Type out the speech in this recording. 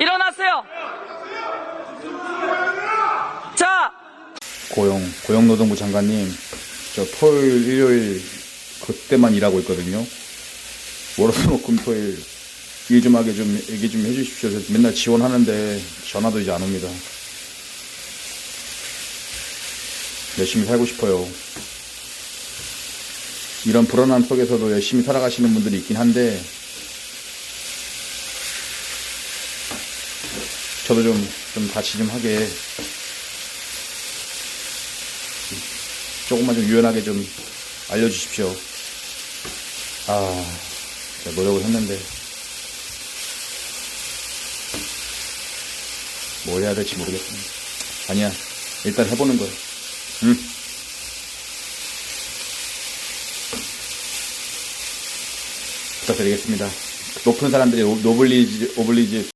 일어나세요. 자, 고용, 고용노동부 장관님, 저 토요일, 일요일 그때만 일하고 있거든요. 월화수목금토일 일 좀 하게 좀 얘기 좀 해주십시오. 맨날 지원하는데 전화도 이제 안 옵니다. 열심히 살고 싶어요. 이런 불안함 속에서도 열심히 살아가시는 분들이 있긴 한데 저도 좀, 좀 같이 좀 하게 조금만 좀 유연하게 좀 알려주십시오. 아, 제가 노력을 했는데 뭘 해야 될지 모르겠습니다. 아니야, 일단 해보는 거야. 응. 부탁드리겠습니다. 높은 사람들이 오- 노블리지, 오블리지